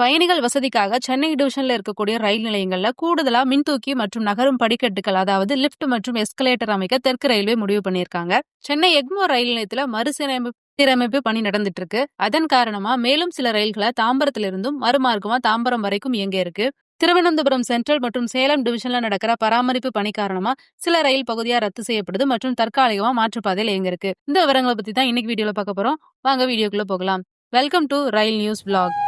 பயணிகள் வசதிக்காக சென்னை டிவிஷன்ல இருக்கக்கூடிய ரயில் நிலையங்கள்ல கூடுதலா மின்தூக்கி மற்றும் நகரும் படிக்கட்டுகள் அதாவது லிப்ட் மற்றும் எஸ்கலேட்டர் அமைக்க தெற்கு ரயில்வே முடிவு பண்ணியிருக்காங்க. சென்னை எக்மோர் ரயில் நிலையத்துல மறுசீரமைப்பு சீரமைப்பு பணி நடந்துட்டு இருக்கு அதன் காரணமா மேலும் சில ரயில்களை தாம்பரத்திலிருந்தும் மறுமார்க்கமா தாம்பரம் வரைக்கும் இயங்க இருக்கு. திருவனந்தபுரம் சென்ட்ரல் மற்றும் சேலம் டிவிஷன்ல நடக்கிற பராமரிப்பு பணி காரணமா சில ரயில் பகுதியா ரத்து செய்யப்படுது மற்றும் தற்காலிகமா மாற்றுப்பாதையில் இயங்க இருக்கு. இந்த விவரங்களை பத்தி தான் இன்னைக்கு வீடியோல பார்க்க போறோம். வாங்க வீடியோக்குள்ள போகலாம். Welcome to rail news blog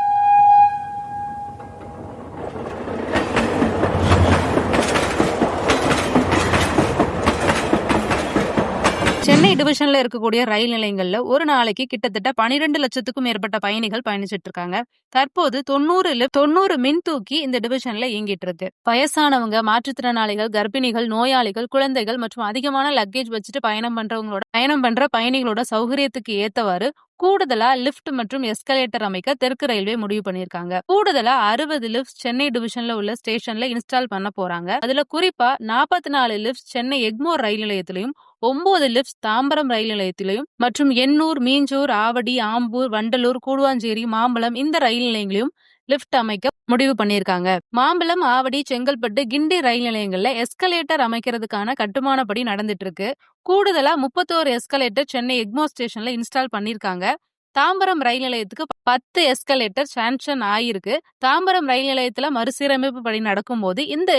Chennai டிவிஷன்ல இருக்கக்கூடிய ரயில் நிலையங்கள்ல ஒரு நாளைக்கு கிட்டத்தட்ட பனிரெண்டு லட்சத்துக்கும் மேற்பட்ட பயணிகள் பயணிச்சிட்டு இருக்காங்க. தற்போது தொண்ணூறுல தொண்ணூறு மின் தூக்கி இந்த டிவிஷன்ல இயங்கிட்டு இருக்கு. வயசானவங்க மாற்றுத்திறனாளிகள் கர்ப்பிணிகள் நோயாளிகள் குழந்தைகள் மற்றும் அதிகமான லக்கேஜ் வச்சுட்டு பயணம் பண்றவங்களோட பயணம் பண்ற பயணிகளோட சௌகரியத்துக்கு ஏத்தவாறு கூடுதலா லிஃப்ட் மற்றும் எஸ்கலேட்டர் அமைக்க தெற்கு ரயில்வே முடிவு பண்ணிருக்காங்க கூடுதலா அறுபது லிப்ட் சென்னை டிவிஷன்ல உள்ள ஸ்டேஷன்ல இன்ஸ்டால் பண்ண போறாங்க. அதுல குறிப்பா நாற்பத்தி நாலு லிப்ட் சென்னை எக்மோர் ரயில் நிலையத்திலையும் ஒன்பது லிப்ஸ் தாம்பரம் ரயில் நிலையத்திலையும் மற்றும் எண்ணூர் மீஞ்சூர் ஆவடி ஆம்பூர் வண்டலூர் கூடுவாஞ்சேரி மாம்பலம் இந்த ரயில் நிலையங்களையும் லிப்ட் அமைக்க முடிவு பண்ணியிருக்காங்க. மாம்பலம் ஆவடி செங்கல்பட்டு கிண்டி ரயில் நிலையங்கள்ல எஸ்கலேட்டர் அமைக்கிறதுக்கான கட்டுமான படி நடந்துட்டு இருக்கு கூடுதலா முப்பத்தோரு எஸ்கலேட்டர் சென்னை எக்மோ ஸ்டேஷன்ல இன்ஸ்டால் பண்ணியிருக்காங்க. தாம்பரம் ரயில் நிலையத்துக்கு பத்து எஸ்கலேட்டர் சாங்ஷன் ஆயிருக்கு. தாம்பரம் ரயில் நிலையத்துல மறுசீரமைப்பு பணி நடக்கும்போது இந்த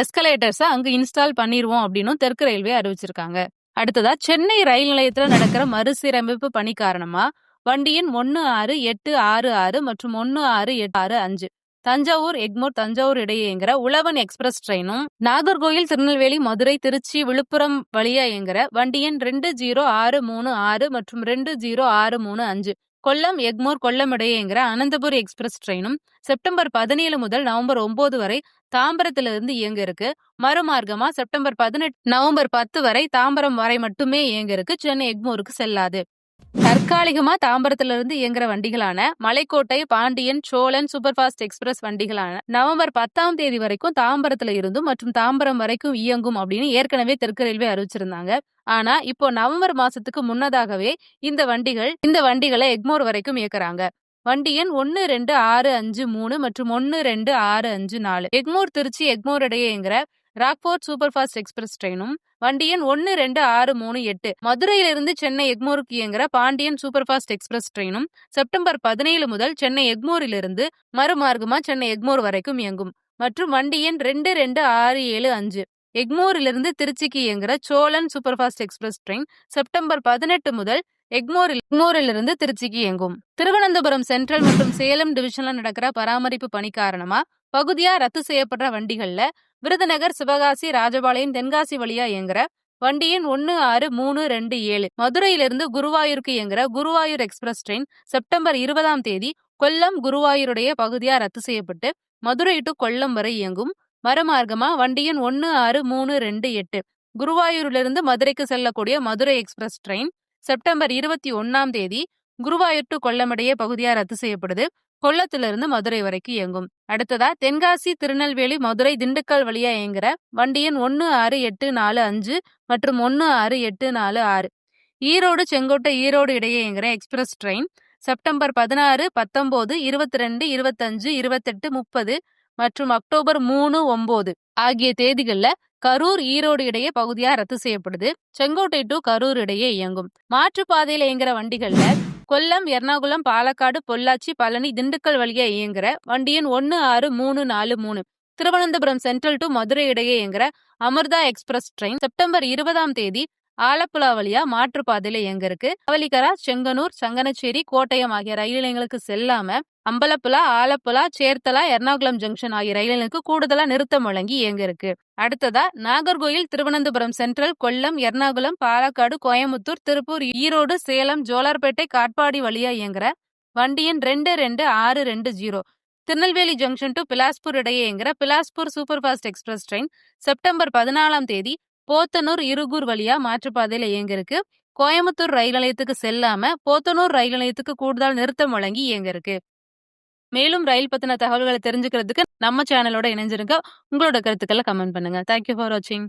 எஸ்கலேட்டர்ஸை அங்கு இன்ஸ்டால் பண்ணிடுவோம் அப்படின்னு தெற்கு ரயில்வே அறிவிச்சிருக்காங்க. அடுத்ததா சென்னை ரயில் நிலையத்துல நடக்கிற மறுசீரமைப்பு பணி காரணமா வண்டியின் ஒன்னு ஆறு எட்டு ஆறு ஆறு மற்றும் ஒன்னு ஆறு எட்டு ஆறு அஞ்சு. தஞ்சாவூர் எக்மோர் தஞ்சாவூர் இடையேங்கிற உழவன் எக்ஸ்பிரஸ் ட்ரெயினும் நாகர்கோயில் திருநெல்வேலி மதுரை திருச்சி விழுப்புரம் வழியா இயங்குற வண்டி எண் ரெண்டு ஜீரோ ஆறு மூணு ஆறு மற்றும் ரெண்டு ஜீரோ ஆறு மூணு அஞ்சு. கொல்லம் எக்மோர் கொல்லம் இடையேங்கிற அனந்தபுரி எக்ஸ்பிரஸ் ட்ரெயினும் செப்டம்பர் பதினேழு முதல் நவம்பர் ஒன்பது வரை தாம்பரத்திலிருந்து இயங்க இருக்கு மறுமார்க்கமா செப்டம்பர் பதினெட்டு நவம்பர் பத்து வரை தாம்பரம் வரை மட்டுமே இயங்க இருக்கு சென்னை எக்மோருக்கு செல்லாது. தற்காலிகமா தாம்பரத்துல இருந்து இயங்குற வண்டிகளான மலைக்கோட்டை பாண்டியன் சோழன் சூப்பர்ஃபாஸ்ட் எக்ஸ்பிரஸ் வண்டிகளான நவம்பர் பத்தாம் தேதி வரைக்கும் தாம்பரத்துல இருந்தும் மற்றும் தாம்பரம் வரைக்கும் இயங்கும் அப்படின்னு ஏற்கனவே தெற்கு ரயில்வே அறிவிச்சிருந்தாங்க. ஆனா இப்போ நவம்பர் மாசத்துக்கு முன்னதாகவே இந்த வண்டிகள் இந்த வண்டிகளை எக்மோர் வரைக்கும் இயக்குறாங்க. வண்டி எண் ஒன்னு ரெண்டு ஆறு அஞ்சு மூணு மற்றும் ஒன்னு ரெண்டு ஆறு அஞ்சு நாலு. எக்மோர் திருச்சி எக்மோர் இடையேங்கிற ராக்போர்ட் சூப்பர் ஃபாஸ்ட் எக்ஸ்பிரஸ் ட்ரெயினும் வண்டி எண் ஒன்னு ரெண்டு ஆறு மூணு எட்டு. மதுரையிலிருந்து சென்னை எக்மோருக்கு இயங்குற பாண்டியன் சூப்பர் ஃபாஸ்ட் எக்ஸ்பிரஸ் ட்ரெயினும் செப்டம்பர் பதினேழு முதல் சென்னை எக்மோரிலிருந்து மறுமார்க்கமா சென்னை எக்மோர் வரைக்கும் இயங்கும். மற்றும் வண்டி எண் ரெண்டு ரெண்டு ஆறு ஏழு அஞ்சு. எக்மோரிலிருந்து திருச்சிக்கு இயங்குற Cholan super fast express train September பதினெட்டு முதல் எக்மோரில் எக்மோரிலிருந்து திருச்சிக்கு இயங்கும். திருவனந்தபுரம் சென்ட்ரல் மற்றும் சேலம் டிவிஷன்ல நடக்கிற பராமரிப்பு பணி காரணமா பகுதியா ரத்து செய்யப்படுற வண்டிகள்ல விருதுநகர் சிவகாசி ராஜபாளையம் தென்காசி வழியா இயங்குற வண்டியின் ஒன்னு ஆறு மூணு ரெண்டு ஏழு. மதுரையிலிருந்து குருவாயூருக்கு இயங்குற குருவாயூர் எக்ஸ்பிரஸ் ட்ரெயின் செப்டம்பர் இருபதாம் தேதி கொல்லம் குருவாயூருடைய பகுதியா ரத்து செய்யப்பட்டு மதுரை டு கொல்லம் வரை இயங்கும். மரமார்க்கமா வண்டியின் ஒன்னு ஆறு மூணு ரெண்டு எட்டு. குருவாயூரிலிருந்து மதுரைக்கு செல்லக்கூடிய மதுரை எக்ஸ்பிரஸ் ட்ரெயின் செப்டம்பர் இருபத்தி ஒன்னாம் தேதி குருவாயூர் டு கொல்லமடைய பகுதியா ரத்து செய்யப்படுது. கொல்லத்திலிருந்து மதுரை வரைக்கும் இயங்கும். அடுத்ததா தென்காசி திருநெல்வேலி மதுரை திண்டுக்கல் வழியா இயங்குற வண்டியின் ஒன்னு ஆறு எட்டு நாலு அஞ்சு மற்றும் ஒன்னு ஆறு எட்டு நாலு ஆறு. ஈரோடு செங்கோட்டை ஈரோடு இடையே இயங்குற எக்ஸ்பிரஸ் ட்ரெயின் செப்டம்பர் பதினாறு பத்தொன்பது இருபத்தி ரெண்டு இருபத்தஞ்சு இருபத்தெட்டு முப்பது மற்றும் அக்டோபர் மூணு ஒன்பது ஆகிய தேதிகளில் கரூர் ஈரோடு இடையே பகுதியா ரத்து செய்யப்படுது. செங்கோட்டை டு கரூர் இடையே இயங்கும். மாற்றுப்பாதையில் இயங்குற வண்டிகள்ல கொல்லம் எர்ணாகுளம் பாலக்காடு பொள்ளாச்சி பழனி திண்டுக்கல் வழியா இயங்குற வண்டியின் ஒன்னு ஆறு மூணு நாலு மூணு. திருவனந்தபுரம் சென்ட்ரல் டு மதுரை இடையே இயங்குற அமிர்தா எக்ஸ்பிரஸ் ட்ரெயின் செப்டம்பர் இருபதாம் தேதி ஆலப்புழா வழியா மாற்றுப்பாதையில எங்க இருக்கு அவலிகரா செங்கனூர் சங்கனச்சேரி கோட்டயம் ஆகிய ரயில் நிலையங்களுக்கு செல்லாம அம்பலப்புலா ஆலப்புழா சேர்த்தலா எர்ணாகுளம் ஜங்ஷன் ஆகிய ரயில்களுக்கு கூடுதலா நிறுத்தம் வழங்கி இயங்க இருக்கு அடுத்ததா நாகர்கோயில் திருவனந்தபுரம் சென்ட்ரல் கொல்லம் எர்ணாகுளம் பாலக்காடு கோயம்புத்தூர் திருப்பூர் ஈரோடு சேலம் ஜோலார்பேட்டை காட்பாடி வழியா இயங்குற வண்டியின் ரெண்டு ரெண்டு ஆறு ரெண்டு zero. Tirunelveli junction to Bilaspur இடையே இயங்குற Bilaspur super fast express train September பதினாலாம் தேதி போத்தனூர் இருகூர் வழியா மாற்றுப்பாதையில இயங்க இருக்கு கோயம்புத்தூர் ரயில் நிலையத்துக்கு செல்லாம போத்தனூர் ரயில் நிலையத்துக்கு கூடுதல் நிறுத்தம் வழங்கி இயங்க இருக்கு மேலும் ரயில் பத்தின தகவல்களை தெரிஞ்சுக்கிறதுக்கு நம்ம சேனலோட இணைஞ்சிருங்க. உங்களோட கருத்துக்களை கமெண்ட் பண்ணுங்க. தேங்க்யூ ஃபார் வாட்சிங்